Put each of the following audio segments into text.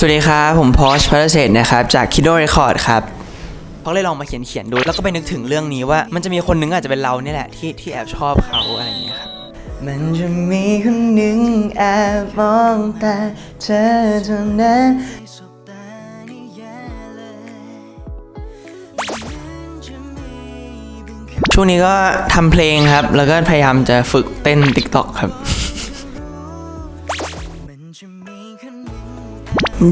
สวัสดีครับ ผมพอชพัฒเศษนะครับ จาก Kido Record ครับเขาเลยลองมาเขียนเขียนๆดู แล้วก็ไปนึกถึงเรื่องนี้ว่า มันจะมีคนนึงอาจจะเป็นเราเนี่ยแหละที่ที่แอบชอบเขาอะไรอย่างเงี้ยครับ มันจะมีคนหนึ่งแอบมองแต่เธอเท่านั้นช่วงนี้ก็ทำเพลงครับ แล้วก็พยายามจะฝึกเต้น TikTok ครับ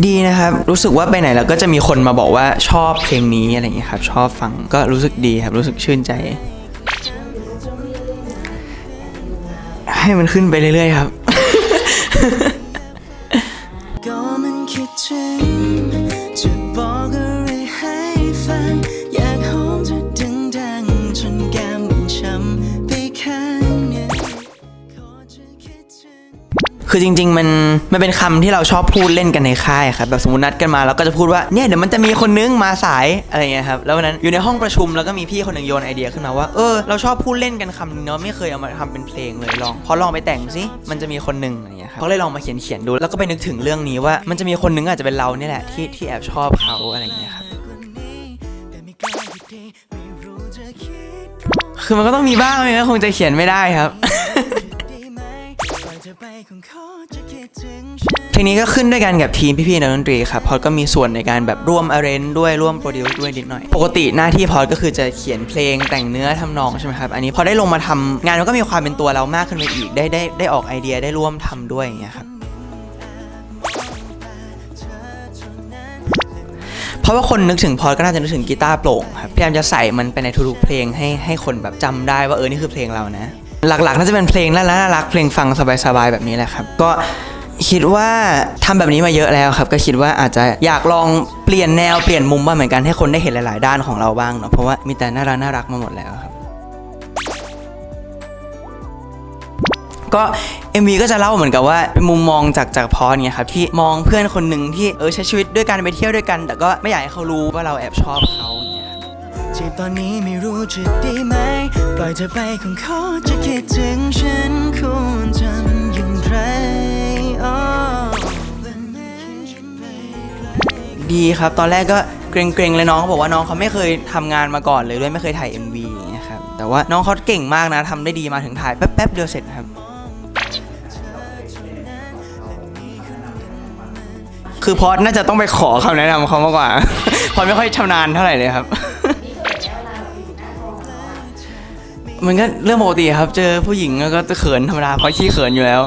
ดีนะครับ รู้สึกว่าไปไหนแล้วก็จะมีคนมาบอกว่าชอบเพลงนี้อะไรอย่างเงี้ยครับ ชอบฟังก็รู้สึกดีครับ รู้สึกชื่นใจ ให้มันขึ้นไปเรื่อยๆครับ ก็มันคิดถึง คือจริง ๆ มันมันเป็นคำที่เราชอบพูดเล่นกันในค่ายครับแบบสมมตินัดกันมาแล้วก็จะพูดว่าเนี่ยเดี๋ยวมันจะมีคนนึงมาสายอะไรเงี้ยครับแล้ววันนั้นอยู่ในห้องประชุมแล้วก็มีพี่คนหนึ่งโยนไอเดียขึ้นมาว่าเออเราชอบพูดเล่นกันคำนึงเนาะไม่เคยเอามาทำเป็นเพลงเลยลองพอลองไปแต่งสิมันจะมีคนหนึ่งอะไรเงี้ยครับเขาเลยลองมาเขียนเขียนดูแล้วก็ไปนึกถึงเรื่องนี้ว่ามันจะมีคนนึงอาจจะเป็นเราเนี่ยแหละที่ที่แอบชอบเขาอะไรเงี้ยครับแต่ไม่กล้าอยู่ดีไม่รู้จะคิดคือมันก็ต้องมีบ้างไม่งั้นคงจะเขียนไม่ได้ครับ เธอไปคงขอจะคิดถึงฉันเพลงนี้ก็ขึ้นด้วยกันกับทีมพี่ๆนักดนตรีครับพอดก็มีส่วนในการแบบร่วมอาร์เรนด้วยร่วมโปรดิวด้วยนิดหน่อย ปกติหน้าที่พอดก็คือจะเขียนเพลงแต่งเนื้อทำนองใช่ไหมครับ อันนี้พอได้ลงมาทำงานมันก็มีความเป็นตัวเรามากขึ้นไปอีกได้ได้ได้ออกไอเดียได้ร่วมทำด้วยอย่างเงี้ยครับเพราะว่าคนนึกถึงพอดก็น่าจะนึกถึงกีตาร์โปร่งครับพยายามจะใส่มันไปในทุกๆเพลงให้ให้คนแบบจำได้ว่าเออนี่คือเพลงเรานะ หลักๆ น่าจะเป็นเพลงน่ารักเพลงฟังสบายๆแบบนี้แหละครับ ก็คิดว่าทำแบบนี้มาเยอะแล้วครับ ก็คิดว่าอาจจะอยากลองเปลี่ยนแนวเปลี่ยนมุมบ้างเหมือนกันให้คนได้เห็นหลาย ๆ ด้านของเราบ้างเนาะเพราะว่ามีแต่น่ารักน่ารักมาหมดแล้วครับ ก็ MV ก็จะเล่าเหมือนกับว่าเป็นมุมมองจากจากพอเนี่ยครับที่มองเพื่อนคนหนึ่งที่เออใช้ชีวิตด้วยกันไปเที่ยวด้วยกัน แต่ก็ไม่อยากให้เขารู้ว่าเราแอบชอบเขา จีบตอนนี้ไม่รู้จะด้ไหม ปล่อยเธอไปคงขอจะคิดถึงฉันควรทำอย่างไรอ้อดีครับ ตอนแรกก็เกรงๆเลยน้องเขาบอกว่าน้องเขาไม่เคยทำงานมาก่อนเลยด้วยไม่เคยถ่าย MV อย่างเงี้ยครับแต่ว่าน้องเขาเก่งมากนะทำได้ดีมาถึงถ่ายแป๊บๆเดียวเสร็จครับ คือพอดน่าจะต้องไปขอคำแนะนำเขามากกว่า พอดไม่ค่อยชำนาญเท่าไหร่เลยครับ มันก็เรื่องปกติครับ เจอผู้หญิงก็จะเขินธรรมดาเพราะขี้เขินอยู่แล้ว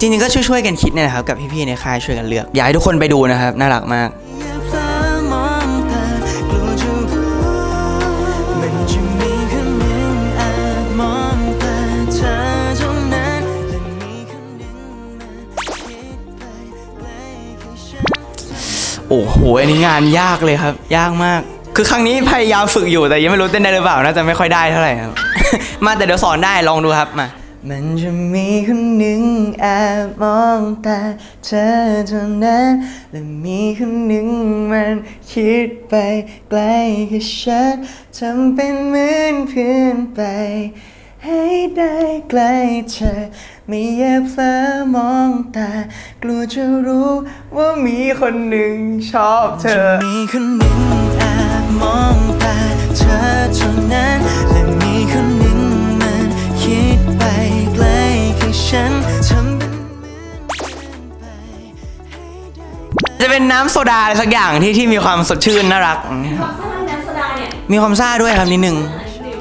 จริงๆก็ช่วยๆกันคิดเนี่ยนะครับ กับพี่ๆในค่ายช่วยกันเลือก อยากให้ทุกคนไปดูนะครับ น่ารักมาก โอ้โห อันนี้งานยากเลยครับ ยากมาก คือครั้งนี้พยายามฝึกอยู่แต่ยังไม่รู้เต้นได้หรือเปล่าน่าจะไม่ค่อยได้เท่าไหร่ครับ มาแต่เดี๋ยวสอนได้ลองดูครับมา มันจะมีคนหนึ่งแอบมองแต่เธอเท่านั้นและมีคนหนึ่งมันคิดไปไกลแค่ฉันทำเป็นเหมือนเพื่อนไป ให้ได้ใกล้เธอไม่อยากเผลอมองตา กลัวจะรู้ว่ามีคนหนึ่งชอบเธอ มีคนหนึ่งแอบ มองต่เธอเท่านั้น และมีคนหนึ่งมันคิดไปไกลแค่ฉันทำเป็นเหมือนเพื่อนไปให้ได้จะเป็นน้ำโซดาอะไรสักอย่างที่ที่มีความสดชื่นน่ารัก ความซ่าน้ำโซดาเนี่ยมีความซ่าด้วยครับนิดนึง อันหนึ่ง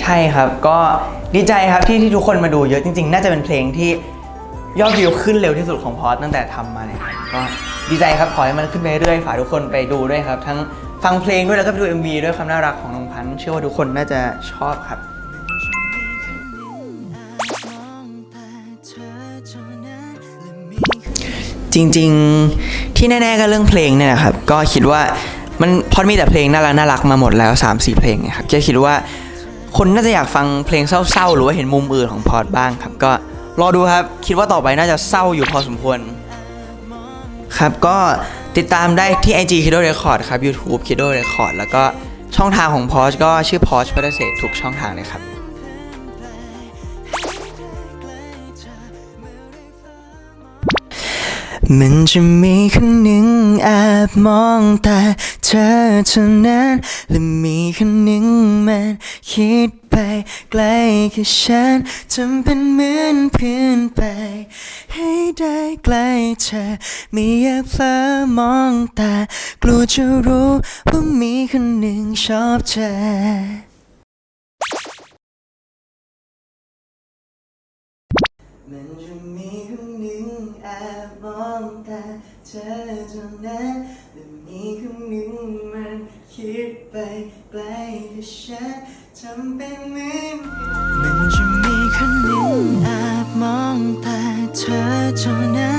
ใช่ครับก็ดีใจครับที่ที่ทุกคนมาดูเยอะจริง ๆ น่าจะเป็นเพลงที่ ยอดวิวขึ้นเร็วที่สุดของพอดตั้งแต่ทำมาเลยครับก็ดีใจครับขอให้มันขึ้นไปเรื่อยๆฝากทุกคนไปดูด้วยครับ ทั้งฟังเพลงด้วยแล้วก็ไปดู MV ด้วยความน่ารักของน้องพันธ์เชื่อว่าทุกคนน่าจะชอบครับจริงๆที่แน่ๆก็เรื่องเพลงเนี่ยนะครับ ก็คิดว่ามันพอดมีแต่เพลงน่ารักน่ารักมาหมดแล้ว 3-4 เพลงเนี่ยครับก็คิดว่าคนน่าจะอยากฟังเพลงเศร้าๆ หรือว่าเห็นมุมอื่นของพอดบ้างครับก็ รอดูครับ คิดว่าต่อไปน่าจะเศร้าอยู่พอสมควร ครับก็ติดตามได้ที่ IG Kido Record ครับ YouTube Kido Record แล้วก็ช่องทางของพอชก็ชื่อพอชพัฒเศษทุกช่องทางเลยครับ มันจะมีคนหนึ่งแอบมองแต่เธอเท่านั้นและมีคนหนึ่งมันคิดไปไกลกับฉันทำเป็นเหมือนเพื่อนไป ให้ได้ใกล้เธอไม่อยากเพ้อมองแต่กลัวจะรู้ว่ามีคนหนึ่งชอบเธอ มันจะมีคนหนึ่งแอบมองตาเธอเท่านั้นและมีคนหนึ่งมันคิดไปไกลกับฉันทำเป็นเหมือนมันจะมีคนหนึ่งแอบมองตาเธอเท่านั้น